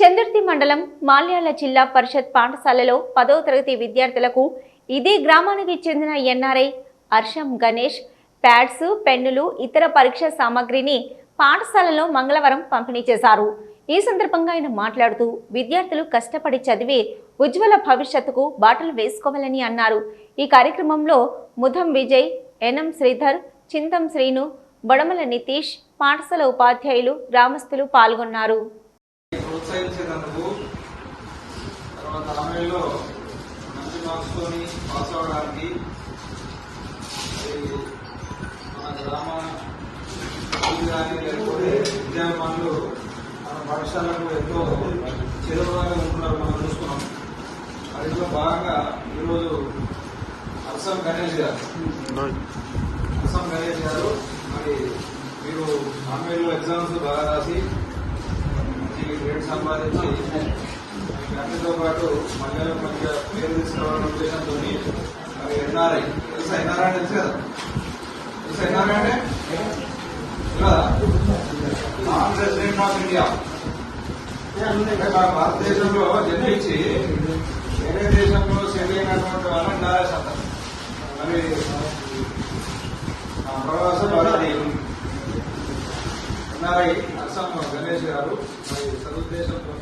చందుర్తి మండలం మాల్యాల జిల్లా పరిషత్ పాఠశాలలో పదవ తరగతి విద్యార్థులకు ఇదే గ్రామానికి చెందిన ఎన్ఆర్ఐ హర్షం గణేష్ ప్యాడ్స్ పెన్నులు ఇతర పరీక్ష సామాగ్రిని పాఠశాలలో మంగళవారం పంపిణీ చేశారు. ఈ సందర్భంగా ఆయన మాట్లాడుతూ విద్యార్థులు కష్టపడి చదివి ఉజ్వల భవిష్యత్తుకు బాటలు వేసుకోవాలని అన్నారు. ఈ కార్యక్రమంలో ముధం విజయ్ ఎన్ఎం శ్రీధర్ చింతం శ్రీను బొడమల నితీష్ పాఠశాల ఉపాధ్యాయులు గ్రామస్తులు పాల్గొన్నారు. ప్రోత్సహించేటందుకు తర్వాత ఆమెలో మంచి మార్క్స్తో పాస్ అవడానికి మన గ్రామ కానీ లేకపోతే విద్యాభిమానులు మన పాఠశాలకు ఎంతో చేరువగా ఉంటున్నారు మనం చూసుకున్నాం వాటిలో భాగంగా ఈరోజు అర్సం గణేష్ గారు. అర్సం గణేష్ గారు మరి మీరు ఆన్లైన్లో ఎగ్జామ్స్ బాగా రాసి పేరు సంపాదించి గంటతో పాటు మహిళలకు మంచిగా పేరు తీసుకురావాలనే ఉద్దేశంతో మరి ఎన్ఆర్ఐ తెలుసా ఎన్ఆర్ఐ అంటే తెలుసు కదా? తెలుసా ఎన్ఆర్ఐ అంటే? కదా నాన్ ఆఫ్ ఇండియా. భారతదేశంలో జన్మించి వేరే దేశంలో సెటిల్ అయినటువంటి వాళ్ళు ఎన్ఆర్ఐ అంటారు. మరి ఆ ప్రవాస భారతీయులు. ఎన్ఆర్ఐ అస్సాం గణేష్ గారు మరి సదుద్దేశంతో